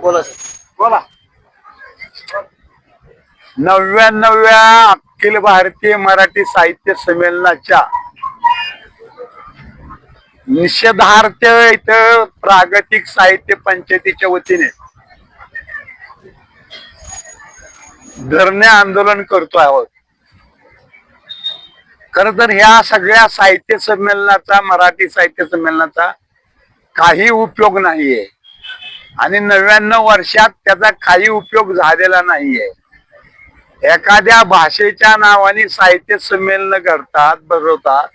बोला बोला. नव्याण्णव्या अखिल भारतीय मराठी साहित्य संमेलनाच्या निषेधार्थ इथं प्रागतिक साहित्य पंचायतीच्या वतीने धरणे आंदोलन करतो आहोत. खर तर ह्या सगळ्या साहित्य संमेलनाचा मराठी साहित्य संमेलनाचा काही उपयोग नाहीये. आणि नव्याण्णव वर्षात त्याचा काही उपयोग झालेला नाहीये. एखाद्या भाषेच्या नावाने साहित्य संमेलन करतात भरवतात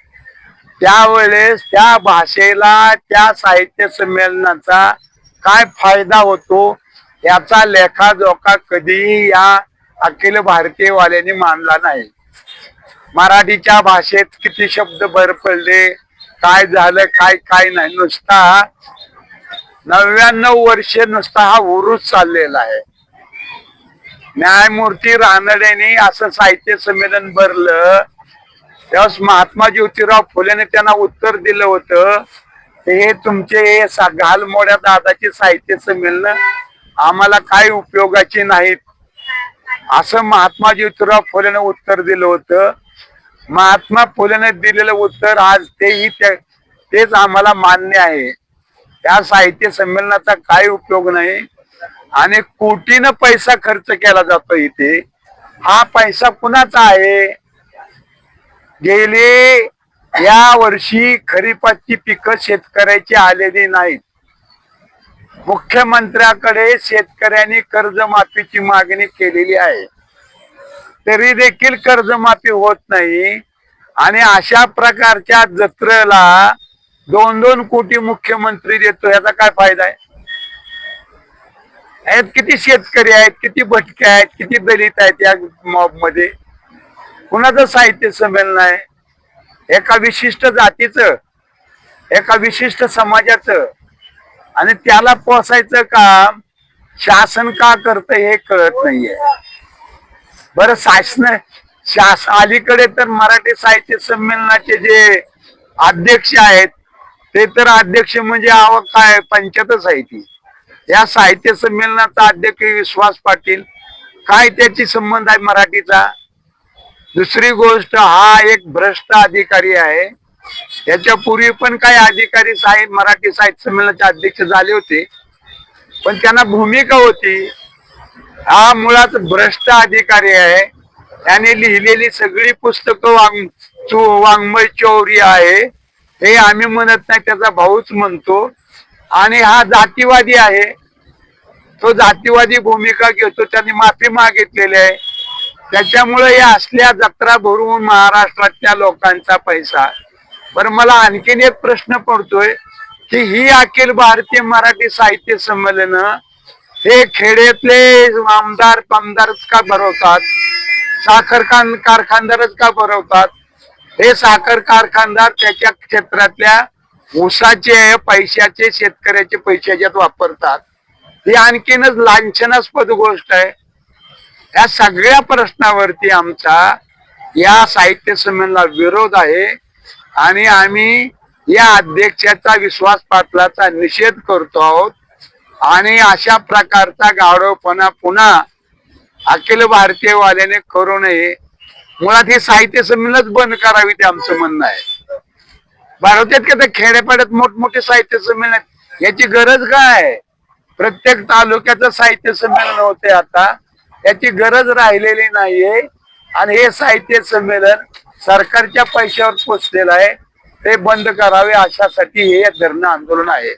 त्यावेळेस त्या भाषेला त्या साहित्य संमेलनाचा काय फायदा होतो याचा लेखाजोखा कधीही या अखिल भारतीय वाल्यांनी मांडला नाही. मराठीच्या भाषेत किती शब्द भर पडले काय झालं काय काय नाही नुसता नव्याण्णव वर्षे नुसता हा उरूस चाललेला आहे. न्यायमूर्ती रानडेने असं साहित्य संमेलन भरलं त्यावेळेस महात्मा ज्योतिराव फुलेने त्यांना उत्तर दिलं होतं हे तुमचे घालमोड्या दादाचे साहित्य संमेलन आम्हाला काय उपयोगाची नाहीत. असं महात्मा ज्योतिराव फुलेने उत्तर दिलं होतं. महात्मा फुलेने दिलेलं उत्तर आज तेही तेच आम्हाला मान्य आहे. त्या साहित्य संमेलनाचा काही उपयोग नाही. आणि कोटीनं पैसा खर्च केला जातो इथे. हा पैसा कुणाचा आहे? गेले या वर्षी खरीपाची पिकं शेतकऱ्याची आलेली नाहीत. मुख्यमंत्र्याकडे शेतकऱ्यांनी कर्जमाफीची मागणी केलेली आहे. तरी देखील कर्जमाफी होत नाही. आणि अशा प्रकारच्या जत्रेला दोन दोन कोटी मुख्यमंत्री देतो याचा काय फायदा आहे? आहेत किती शेतकरी आहेत किती भटके आहेत किती दलित आहेत या मॉबमध्ये कुणाचं साहित्य संमेलन आहे? एका विशिष्ट जातीचं एका विशिष्ट समाजाचं आणि त्याला पोसायचं काम शासन का करत हे कळत नाहीये. बरं शासन शास अलीकडे तर मराठी साहित्य संमेलनाचे जे अध्यक्ष आहेत ते तर अध्यक्ष म्हणजे आवक काय पंचायतच आहे ती. या साहित्य संमेलनाचा अध्यक्ष विश्वास पाटील काय त्याची संबंध आहे मराठीचा? दुसरी गोष्ट हा एक भ्रष्ट अधिकारी आहे. याच्या पूर्वी पण काही अधिकारी साहेब मराठी साहित्य संमेलनाचे अध्यक्ष झाले होते. पण त्यांना भूमिका होती. हा मुळात भ्रष्ट अधिकारी आहे. त्याने लिहिलेली सगळी पुस्तकं वाङ्मय चौरी आहे. हे आम्ही म्हणत नाही त्याचा भाऊच म्हणतो. आणि हा जातीवादी आहे. तो जातीवादी भूमिका घेतो त्यांनी माफी मागितलेली आहे. त्याच्यामुळे या असल्या जत्रा भरून महाराष्ट्रातल्या लोकांचा पैसा. बरं मला आणखीन एक प्रश्न पडतोय की ही अखिल भारतीय मराठी साहित्य संमेलन हे खेड्यातले आमदार पामदारच का भरवतात? साखर कारखानदारच का भरवतात? हे साखर कारखानदार त्याच्या क्षेत्रातल्या ऊसाचे पैशाचे शेतकऱ्याचे पैसे वापरतात. ही आणखीनच लांछनास्पद गोष्ट आहे. या सगळ्या प्रश्नावरती आमचा या साहित्य संमेलनाला विरोध आहे. आणि आम्ही या अध्यक्षाचा विश्वास पाटलाचा निषेध करतो आहोत. आणि अशा प्रकारचा गाढवपणा पुन्हा अखिल भारतीय वाल्याने करू नये. मुळात हे साहित्य संमेलनच बंद करावी ते आमचं म्हणणं आहे. भारतात का खेड्यापाड्यात मोठमोठे साहित्य संमेलन याची गरज काय? आहे? प्रत्येक तालुक्याचं साहित्य संमेलन होते आता. याची गरज राहिलेली नाहीये. आणि हे साहित्य संमेलन सरकारच्या पैशावर पोचलेलं आहे. ते बंद करावे अशासाठी हे धरणं आंदोलन आहे.